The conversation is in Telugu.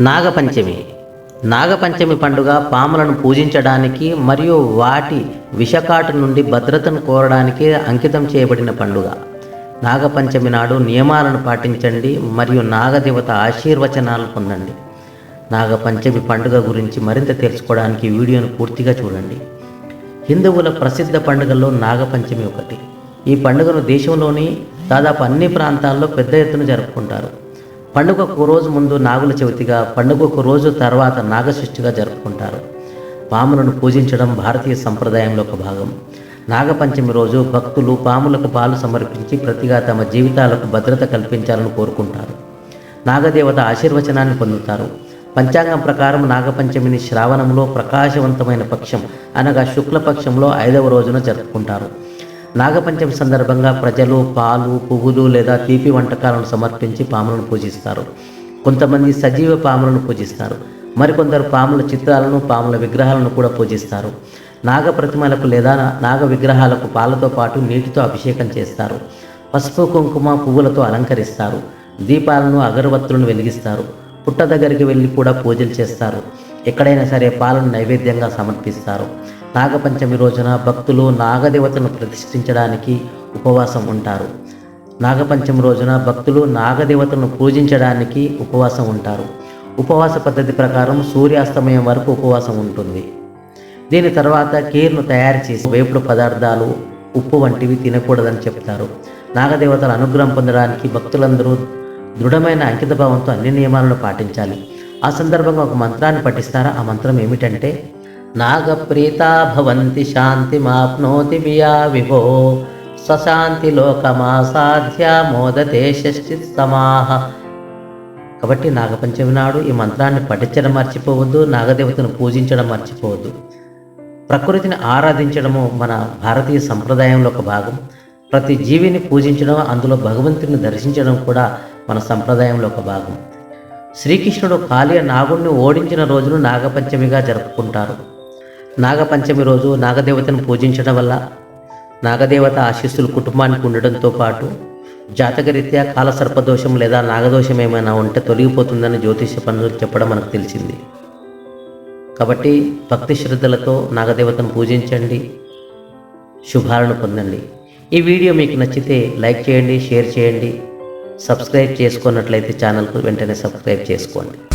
నాగపంచమి. నాగపంచమి పండుగ పాములను పూజించడానికి మరియు వాటి విషకాటు నుండి భద్రతను కోరడానికి అంకితం చేయబడిన పండుగ. నాగపంచమి నాడు నియమాలను పాటించండి మరియు నాగదేవత ఆశీర్వచనాలను పొందండి. నాగపంచమి పండుగ గురించి మరింత తెలుసుకోవడానికి వీడియోను పూర్తిగా చూడండి. హిందువుల ప్రసిద్ధ పండుగల్లో నాగపంచమి ఒకటి. ఈ పండుగను దేశంలోని దాదాపు అన్ని ప్రాంతాల్లో పెద్ద ఎత్తున జరుపుకుంటారు. పండుగ ఒక రోజు ముందు నాగుల చవితిగా పండుగ ఒక రోజు తర్వాత నాగసృష్టిగా జరుపుకుంటారు. పాములను పూజించడం భారతీయ సంప్రదాయంలో ఒక భాగం. నాగపంచమి రోజు భక్తులు పాములకు పాలు సమర్పించి ప్రతిగా తమ జీవితాలకు భద్రత కల్పించాలని కోరుకుంటారు. నాగదేవత ఆశీర్వచనాన్ని పొందుతారు. పంచాంగం ప్రకారం నాగపంచమిని శ్రావణంలో ప్రకాశవంతమైన పక్షం అనగా శుక్లపక్షంలో ఐదవ రోజున జరుపుకుంటారు. నాగపంచమి సందర్భంగా ప్రజలు పాలు పువ్వులు లేదా తీపి వంటకాలను సమర్పించి పాములను పూజిస్తారు. కొంతమంది సజీవ పాములను పూజిస్తారు. మరికొందరు పాముల చిత్రాలను పాముల విగ్రహాలను కూడా పూజిస్తారు. నాగ ప్రతిమలకు లేదా నాగ విగ్రహాలకు పాలతో పాటు నీటితో అభిషేకం చేస్తారు. పసుపు కుంకుమ పువ్వులతో అలంకరిస్తారు. దీపాలను అగరవత్తులను వెలిగిస్తారు. పుట్ట దగ్గరికి వెళ్ళి కూడా పూజలు చేస్తారు. ఎక్కడైనా సరే పాలను నైవేద్యంగా సమర్పిస్తారు. నాగపంచమి రోజున భక్తులు నాగదేవతను ప్రతిష్ఠించడానికి ఉపవాసం ఉంటారు. నాగపంచమి రోజున భక్తులు నాగదేవతను పూజించడానికి ఉపవాసం ఉంటారు. ఉపవాస పద్ధతి ప్రకారం సూర్యాస్తమయం వరకు ఉపవాసం ఉంటుంది. దీని తర్వాత కీర్ను తయారు చేసి వేపుడు పదార్థాలు ఉప్పు వంటివి తినకూడదని చెప్తారు. నాగదేవతల అనుగ్రహం పొందడానికి భక్తులందరూ దృఢమైన అంకితభావంతో అన్ని నియమాలను పాటించాలి. ఆ సందర్భంగా ఒక మంత్రాన్ని పఠిస్తారా? ఆ మంత్రం ఏమిటంటే నాగప్రీతా భవంతి శాంతి వియా విభో. స్వశాంతి లోకమాసాధ్య మోదతే షష్ఠి సమాహ. కాబట్టి నాగపంచమి నాడు ఈ మంత్రాన్ని పఠించడం మర్చిపోవద్దు నాగదేవతను పూజించడం మర్చిపోవద్దు. ప్రకృతిని ఆరాధించడము మన భారతీయ సంప్రదాయంలో ఒక భాగం. ప్రతి జీవిని పూజించడం అందులో భగవంతుని దర్శించడం కూడా మన సంప్రదాయంలో ఒక భాగం. శ్రీకృష్ణుడు కాళీయ నాగుణ్ణి ఓడించిన రోజును నాగపంచమిగా జరుపుకుంటారు. నాగపంచమి రోజు నాగదేవతను పూజించడం వల్ల నాగదేవత ఆశీస్సులు కుటుంబానికి ఉండడంతో పాటు జాతకరీత్యా కాలసర్పదోషం లేదా నాగదోషం ఏమైనా ఉంటే తొలగిపోతుందని జ్యోతిష పనులు చెప్పడం మనకు తెలిసింది. కాబట్టి భక్తి శ్రద్ధలతో నాగదేవతను పూజించండి శుభాలను పొందండి. ఈ వీడియో మీకు నచ్చితే లైక్ చేయండి షేర్ చేయండి సబ్స్క్రైబ్ చేసుకున్నట్లయితే ఛానల్కు వెంటనే సబ్స్క్రైబ్ చేసుకోండి.